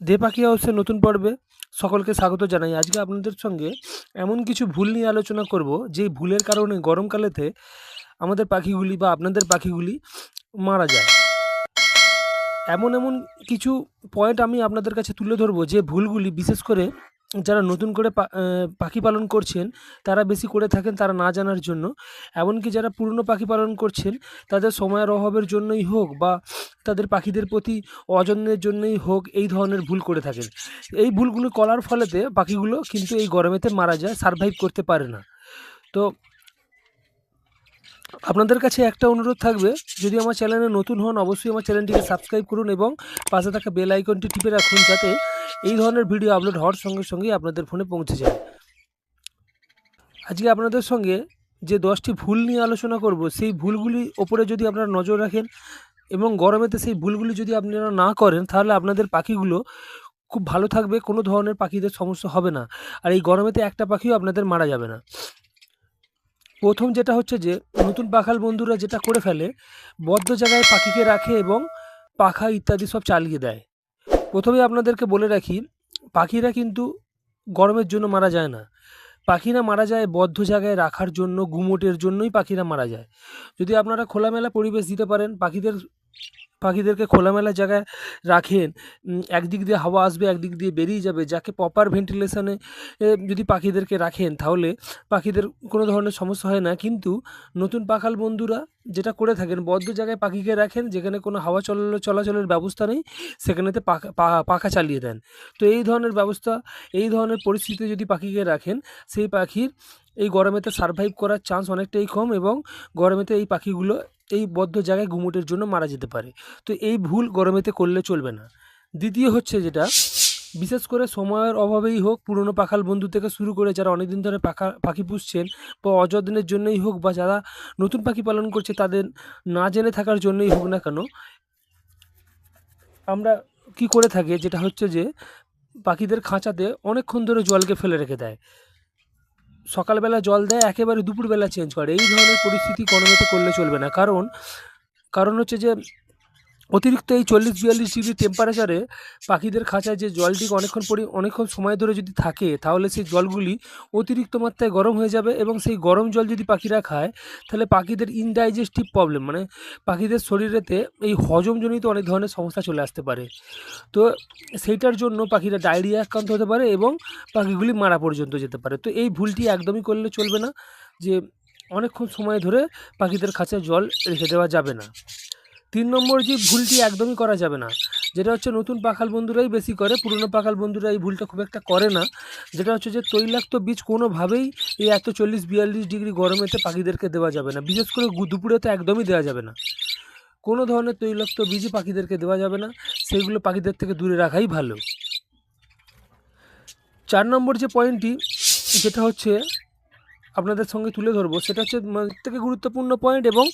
দে পাখি নতুন পর্বে সকলকে স্বাগত জানাই। আজকে আপনাদের সঙ্গে এমন কিছু ভুল নিয়ে আলোচনা করব যে ভুলের কারণে গরমকালেতে আমাদের পাখিগুলি বা আপনাদের পাখিগুলি মারা যায়। এমন এমন কিছু পয়েন্ট আমি আপনাদের কাছে তুলে ধরবো, যে ভুলগুলি বিশেষ করে যারা নতুন করে পাখি পালন করছেন, তারা বেশি করে থাকেন তারা না জানার জন্য। এমনকি যারা পুরনো পাখি পালন করছেন, তাদের সময়ের অভাবের জন্যই হোক বা তাদের পাখিদের প্রতি অযত্নের জন্যই হোক, এই ধরনের ভুল করে থাকেন। এই ভুলগুলো করার ফলেতে পাখিগুলো কিন্তু এই গরমেতে মারা যায় সারভাইভ করতে পারে না। তো আপনাদের কাছে একটা অনুরোধ থাকবে, যদি আমার চ্যানেলে নতুন হন, অবশ্যই আমার চ্যানেলটিকে সাবস্ক্রাইব করুন এবং পাশে থাকা বেল আইকনটি টিপে রাখুন যাতে এই ধরনের ভিডিও আপলোড হওয়ার সঙ্গে সঙ্গেই আপনাদের ফোনে পৌঁছে যায়। আজকে আপনাদের সঙ্গে যে দশটি ভুল নিয়ে আলোচনা করব, সেই ভুলগুলি ওপরে যদি আপনারা নজর রাখেন এবং গরমেতে সেই ভুলগুলি যদি আপনারা না করেন, তাহলে আপনাদের পাখিগুলো খুব ভালো থাকবে, কোনো ধরনের পাখিদের সমস্যা হবে না। আর এই গরমেতে একটা পাখিও আপনাদের মারা যাবে না। প্রথম যেটা হচ্ছে যে, নতুন পাখাল বন্ধুরা যেটা করে ফেলে, বদ্ধ জায়গায় পাখিকে রাখে এবং পাখা ইত্যাদি সব চালিয়ে দেয়। প্রথমে আপনাদেরকে বলে রাখি, পাখিরা কিন্তু গরমের জন্য মারা যায় না। পাখিরা মারা যায় বদ্ধ জায়গায় রাখার জন্য, গুমোটের জন্যই পাখিরা মারা যায়। যদি আপনারা খোলামেলা পরিবেশ দিতে পারেন, পাখিদের পাখিদেরকে খোলামেলা জায়গায় রাখেন একদিক দিয়ে হাওয়া আসবে, একদিক দিয়ে বেরিয়ে যাবে, যাকে প্রপার ভেন্টিলেশনে যদি পাখিদেরকে রাখেন, তাহলে পাখিদের কোনো ধরনের সমস্যা হয় না। কিন্তু নতুন পাখাল বন্ধুরা যেটা করে থাকেন, বদ্ধ জায়গায় পাখিকে রাখেন, যেখানে কোনো হাওয়া চল চলাচলের ব্যবস্থা নেই, সেখানেতে পাখা পাখা চালিয়ে দেন। তো এই ধরনের ব্যবস্থা, এই ধরনের পরিস্থিতিতে যদি পাখিকে রাখেন, সেই পাখির এই গরমেতে সারভাইভ করার চান্স অনেকটাই কম এবং গরমেতে এই পাখিগুলো এই বদ্ধ জায়গায় ঘুমুটের জন্য মারা যেতে পারে। তো এই ভুল গরমেতে করলে চলবে না। দ্বিতীয় হচ্ছে যেটা, বিশেষ করে সময়ের অভাবেই হোক, পুরনো পাখাল বন্ধু থেকে শুরু করে যারা অনেকদিন ধরে পাখা, পাখি পুষছেন বা অযত্নের জন্যই হোক বা যারা নতুন পাখি পালন করছে তাদের না জেনে থাকার জন্যই হোক না কেন, আমরা কি করে থাকি? যেটা হচ্ছে যে, পাখিদের খাঁচাতে অনেকক্ষণ ধরে জলকে ফেলে রেখে দেয়। সকালবেলা জল দেয়, একেবারে দুপুরবেলা চেঞ্জ করে। এই ধরনের পরিস্থিতি কোনোমতে করলে চলবে না। কারণ কারণ হচ্ছে যে অতিরিক্ত এই চল্লিশ বিয়াল্লিশ ডিগ্রি টেম্পারেচারে পাখিদের খাঁচায় যে জলটি অনেকক্ষণ পরি, অনেকক্ষণ সময় ধরে যদি থাকে, তাহলে সেই জলগুলি অতিরিক্ত মাত্রায় গরম হয়ে যাবে এবং সেই গরম জল যদি পাখিরা খায়, তাহলে পাখিদের ইনডাইজেস্টিভ প্রবলেম মানে পাখিদের শরীরেতে এই হজমজনিত অনেক ধরনের সমস্যা চলে আসতে পারে। তো সেইটার জন্য পাখিরা ডায়রিয়া আক্রান্ত হতে পারে এবং পাখিগুলি মারা পর্যন্ত যেতে পারে। তো এই ভুলটি একদমই করলে চলবে না যে অনেকক্ষণ সময় ধরে পাখিদের খাঁচায় জল রেখে দেওয়া যাবে না। তিন নম্বর যে ভুলটি একদমই করা যাবে না। যেটা হচ্ছে নতুন পাখাল বন্ধুরাই বেশি করে, পুরনো পাখাল বন্ধুরা এই ভুলটা খুব একটা করে না। যেটা হচ্ছে যে তৈলাক্ত বীজ কোনোভাবেই এই এত চল্লিশ বিয়াল্লিশ ডিগ্রি গরমেতে পাখিদেরকে দেওয়া যাবে না। বিশেষ করে দুপুরে তো একদমই দেওয়া যাবে না। কোনো ধরনের তৈলাক্ত বীজই পাখিদেরকে দেওয়া যাবে না। সেইগুলো পাখিদের থেকে দূরে রাখাই ভালো। চার নম্বর যে পয়েন্টটি, যেটা হচ্ছে আপনাদের সঙ্গে তুলে ধরবো। সেটা হচ্ছে থেকে গুরুত্বপূর্ণ পয়েন্ট এবং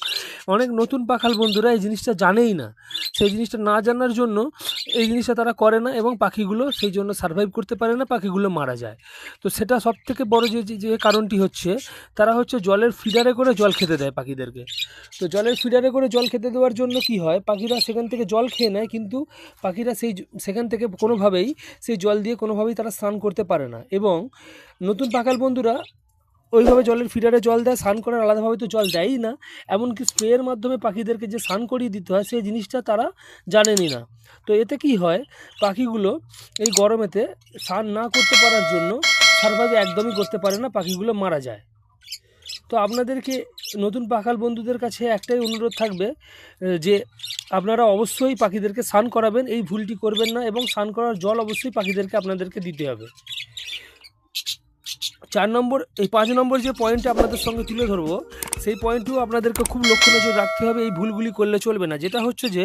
অনেক নতুন পাখাল বন্ধুরা এই জিনিসটা জানেই না। সেই জিনিসটা না জানার জন্য এই জিনিসটা তারা করে না এবং পাখিগুলো সেই জন্য সার্ভাইভ করতে পারে না, পাখিগুলো মারা যায়। তো সেটা সব থেকে বড় যে- যে কারণটি হচ্ছে, তারা হচ্ছে জলের ফিডারে করে জল খেতে দেয় পাখিদেরকে। তো জলের ফিডারে করে জল খেতে দেওয়ার জন্য কি হয়, পাখিরা সেখান থেকে জল খেয়ে নেয় কিন্তু পাখিরা সেই সেখান থেকে কোনোভাবেই সেই জল দিয়ে কোনোভাবেই তারা স্নান করতে পারে না। এবং নতুন পাখাল বন্ধুরা ওইভাবে জলের ফিডারে জল দেয়, স্নান করার আলাদাভাবে তো জল দেয়ই না। এমনকি স্প্রের মাধ্যমে পাখিদেরকে যে স্নান করিয়ে দিতে হয়, সেই জিনিসটা তারা জানেনই না। তো এতে কি হয়, পাখিগুলো এই গরমেতে স্নান না করতে পারার জন্য সার্ভাইভ একদমই করতে পারে না, পাখিগুলো মারা যায়। তো আপনাদেরকে নতুন পাখাল বন্ধুদের কাছে একটাই অনুরোধ থাকবে যে আপনারা অবশ্যই পাখিদেরকে স্নান করাবেন, এই ভুলটি করবেন না এবং স্নান করার জল অবশ্যই পাখিদেরকে আপনাদেরকে দিতে হবে। চার নম্বর, এই পাঁচ নম্বর যে পয়েন্টটা আপনাদের সঙ্গে তুলে ধরবো, সেই পয়েন্টটিও আপনাদেরকে খুব লক্ষ্য নজর রাখতে হবে, এই ভুলগুলি করলে চলবে না। যেটা হচ্ছে যে,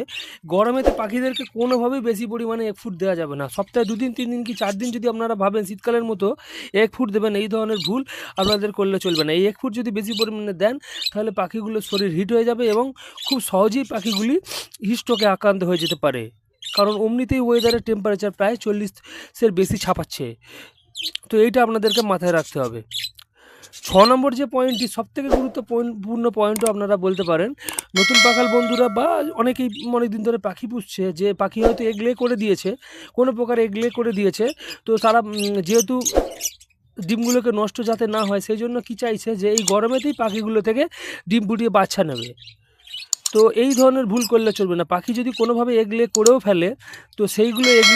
গরমেতে পাখিদেরকে কোনোভাবেই বেশি পরিমাণে এক ফুট দেওয়া যাবে না। সপ্তাহে দুদিন তিন দিন কি চার দিন যদি আপনারা ভাবেন শীতকালের মতো এক ফুট দেবেন, এই ধরনের ভুল আপনাদের করলে চলবে না। এই এক ফুট যদি বেশি পরিমাণে দেন, তাহলে পাখিগুলোর শরীর হিট হয়ে যাবে এবং খুব সহজেই পাখিগুলি হিস্ট্রোকে আক্রান্ত হয়ে যেতে পারে। কারণ অমনিতেই ওয়েদারের টেম্পারেচার প্রায় চল্লিশের বেশি ছাপাচ্ছে। তো এইটা আপনাদেরকে মাথায় রাখতে হবে। ছ নম্বর যে পয়েন্টটি সবথেকে গুরুত্বপূর্ণ পয়েন্টও আপনারা বলতে পারেন, নতুন পাখাল বন্ধুরা বা অনেকেই অনেক দিন ধরে পাখি পুষছে, যে পাখি হয়তো এগলে করে দিয়েছে, কোনো প্রকার এগলে করে দিয়েছে, তো তারা যেহেতু ডিমগুলোকে নষ্ট যাতে না হয়, সেই জন্য কি চাইছে যে এই গরমেতেই পাখিগুলো থেকে ডিম ফুটিয়ে বাচ্চা নেবে। তো এই ধরনের ভুল করলে চলবে না। পাখি যদি কোনোভাবে এগলে করেও ফেলে, তো সেইগুলো এগ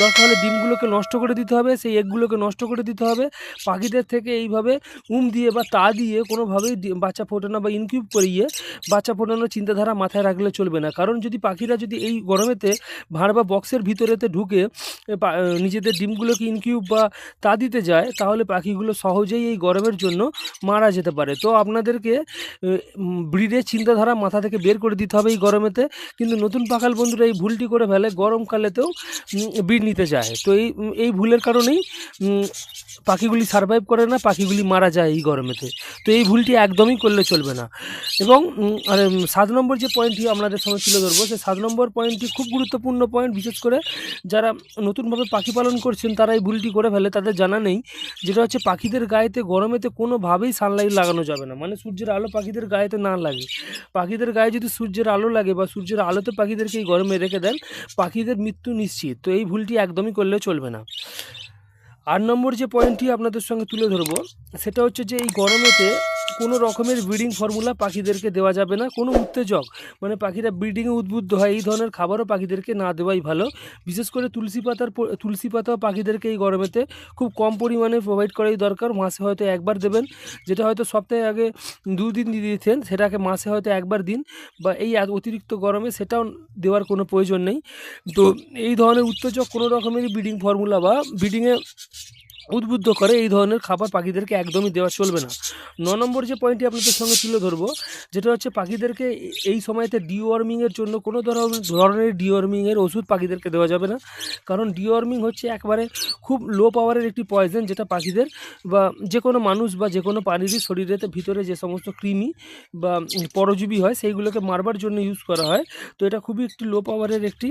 দরকার হলে ডিমগুলোকে নষ্ট করে দিতে হবে, সেই এগগুলোকে নষ্ট করে দিতে হবে। পাখিদের থেকে এইভাবে উম দিয়ে বা তা দিয়ে কোনোভাবেই বাচ্চা ফোটানো বা ইনকিউব করিয়ে বাচ্চা ফোটানোর চিন্তাধারা মাথায় রাখলে চলবে না। কারণ যদি পাখিরা যদি এই গরমেতে ভাঁড় বা বক্সের ভিতরেতে ঢুকে নিজেদের ডিমগুলোকে ইনকিউব বা তা দিতে যায়, তাহলে পাখিগুলো সহজেই এই গরমের জন্য মারা যেতে পারে। তো আপনাদেরকে ব্রিডের চিন্তাধারা মাথা থেকে বের করে দিতে হবে এই গরমেতে। কিন্তু নতুন পাখাল বন্ধুরা, এই ভুলটি করে ফেলে গরমকালেতেও বিড় নিতে যায়। তো এই এই ভুলের কারণেই পাখিগুলি সারভাইভ করে না, পাখিগুলি মারা যায় এই গরমেতে। তো এই ভুলটি একদমই করলে চলবে না। এবং আর সাত নম্বর যে পয়েন্টটি আপনাদের সামনে তুলে ধরবো সেই সাত নম্বর পয়েন্টটি খুব গুরুত্বপূর্ণ পয়েন্ট বিশেষ করে যারা নতুনভাবে পাখি পালন করছেন, তারা এই ভুলটি করে ফেলে। তাদের জানা নেই, যেটা হচ্ছে পাখিদের গায়েতে গরমেতে কোনোভাবেই সানলাইট লাগানো যাবে না। মানে সূর্যের আলো পাখিদের গায়েতে না লাগে। পাখিদের গায়ে যদি সূর্যের আলো লাগে বা সূর্যের আলোতে পাখিদেরকে এই গরমে রেখে দেন, পাখিদের মৃত্যু নিশ্চিত। তো এই ভুলটি একদমই করলে চলবে না। আট নম্বর যে পয়েন্টটি আপনাদের সঙ্গে তুলে ধরবো, সেটা হচ্ছে যে এই গরমেতে কোনো রকমের ব্রিডিং ফর্মুলা পাখিদেরকে দেওয়া যাবে না। কোনো উত্তেজক মানে পাখিরা ব্রিডিংয়ে উদ্বুদ্ধ হয়, এই ধরনের খাবারও পাখিদেরকে না দেওয়াই ভালো। বিশেষ করে তুলসী পাতার তুলসী পাতাও পাখিদেরকে এই গরমেতে খুব কম পরিমাণে প্রোভাইড করাই দরকার। মাসে হয়তো একবার দেবেন, যেটা হয়তো সপ্তাহে আগে দুদিন দিয়ে দিতেন, সেটাকে মাসে হয়তো একবার দিন, বা এই অতিরিক্ত গরমে সেটাও দেওয়ার কোনো প্রয়োজন নেই। তো এই ধরনের উত্তেজক কোনো রকমেরই ব্রিডিং ফর্মুলা বা ব্রিডিংয়ে উদ্বুদ্ধ করে এই ধরনের খাবার পাখিদেরকে একদমই দেওয়া চলবে না। ন নম্বর যে পয়েন্টটি আপনাদের সঙ্গে তুলে ধরবো, যেটা হচ্ছে পাখিদেরকে এই সময়তে ডিওয়ার্মিংয়ের জন্য কোনো ধরনের ডিওয়ার্মিংয়ের ওষুধ পাখিদেরকে দেওয়া যাবে না। কারণ ডিওয়ার্মিং হচ্ছে একবারে খুব লো পাওয়ারের একটি পয়জন যেটা পাখিদের বা যে কোনো মানুষ বা যে কোনো প্রাণীরই শরীরেতে ভিতরে যে সমস্ত কৃমি বা পরজীবী হয়, সেইগুলোকে মারবার জন্য ইউজ করা হয়। তো এটা খুবই একটি লো পাওয়ারের একটি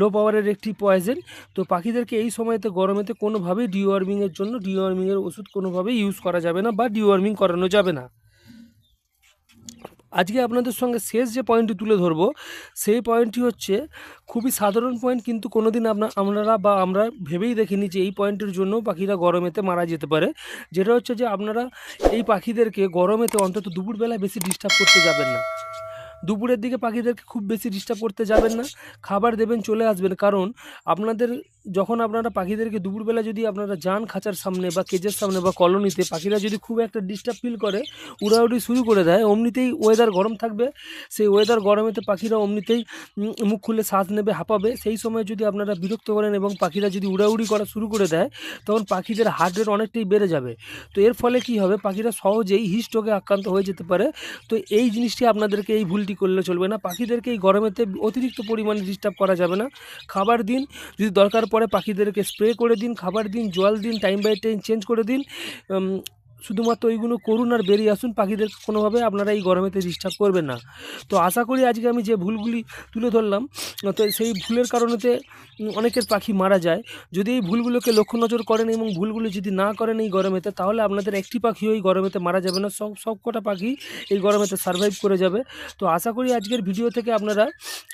লো পাওয়ারের একটি পয়জেন তো পাখিদেরকে এই সময়তে, গরমেতে কোনোভাবেই ডিওয়ার্মিংয়ের জন্য ডিওয়ার্মিংয়ের ওষুধ কোনোভাবেই ইউজ করা যাবে না বা ডিওয়ার্মিং করানো যাবে না। আজকে আপনাদের সঙ্গে শেষ যে পয়েন্টটি তুলে ধরবো, সেই পয়েন্টটি হচ্ছে, খুবই সাধারণ পয়েন্ট কিন্তু কোনোদিন আপনার আপনারা বা আমরা ভেবেই দেখিনি যে এই পয়েন্টের জন্য পাখিরা গরমেতে মারা যেতে পারে। যেটা হচ্ছে যে আপনারা এই পাখিদেরকে গরমেতে অন্তত দুপুরবেলা বেশি ডিস্টার্ব করতে যাবেন না। দুপুরের দিকে পাখিদেরকে খুব বেশি ডিস্টার্ব করতে যাবেন না। খাবার দেবেন, চলে আসবেন। কারণ আপনাদের যখন আপনারা পাখিদেরকে দুপুরবেলা যদি আপনারা যান খাঁচার সামনে বা কেজের সামনে বা কলোনিতে পাখিরা যদি খুব একটা ডিস্টার্ব ফিল করে, উড়াউড়ি শুরু করে দেয়, অমনিতেই ওয়েদার গরম থাকবে। সেই ওয়েদার গরমেতে পাখিরা অমনিতেই মুখ খুলে শ্বাস নেবে, হাঁপাবে। সেই সময় যদি আপনারা বিরক্ত করেন এবং পাখিরা যদি উড়াউড়ি করা শুরু করে দেয়, তখন পাখিদের হার্ট রেট অনেকটাই বেড়ে যাবে। তো এর ফলে কি হবে, পাখিরা সহজেই হিস্ট্রোকে আক্রান্ত হয়ে যেতে পারে। তো এই জিনিসটি আপনাদেরকে এই ভুলটি করলে চলবে না। পাখিদেরকে এই গরমেতে অতিরিক্ত পরিমাণে ডিস্টার্ব করা যাবে না। খাবার দিন, যদি দরকার পড়ে পাখিদেরকে স্প্রে করে দিন, খাবার দিন, জল দিন টাইম বাই টাইম চেঞ্জ করে দিন। শুধুমাত্র ওইগুলো করুন আর বেরিয়ে আসুন, পাখিদের কোনোভাবে আপনারা এই গরমেতে ডিস্টার্ব করবেন না। তো আশা করি আজকে আমি যে ভুলগুলি তুলে ধরলাম, তো সেই ভুলের কারণেতে অনেকের পাখি মারা যায়। যদি এই ভুলগুলোকে লক্ষ্য নজর করেন এবং ভুলগুলো যদি না করেন এই গরমেতে, তাহলে আপনাদের একটি পাখিও এই গরমেতে মারা যাবে না, সব সব কটা পাখি এই গরমেতে সার্ভাইভ করে যাবে। তো আশা করি আজকের ভিডিও থেকে আপনারা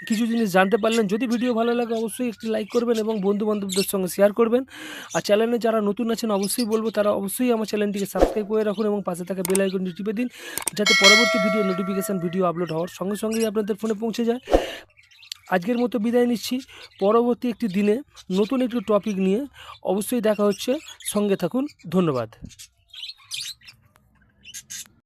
কিছু জিনিস জানতে পারলেন। যদি ভিডিও ভালো লাগে, অবশ্যই একটি লাইক করবেন এবং বন্ধু বান্ধবদের সঙ্গে শেয়ার করবেন। আর চ্যানেলে যারা নতুন আছেন, অবশ্যই বলব, তারা অবশ্যই আমার চ্যানেলটিকে সাবস্ক্রাইব করে রাখুন এবং পাশে থাকা বেল আইকনটি টিপে দিন, যাতে পরবর্তী ভিডিও নোটিফিকেশান ভিডিও আপলোড হওয়ার সঙ্গে সঙ্গেই আপনাদের ফোনে পৌঁছে যায়। আজকের মতো বিদায় নিচ্ছি। পরবর্তী একটি দিনে নতুন একটি টপিক নিয়ে অবশ্যই দেখা হচ্ছে। সঙ্গে থাকুন। ধন্যবাদ।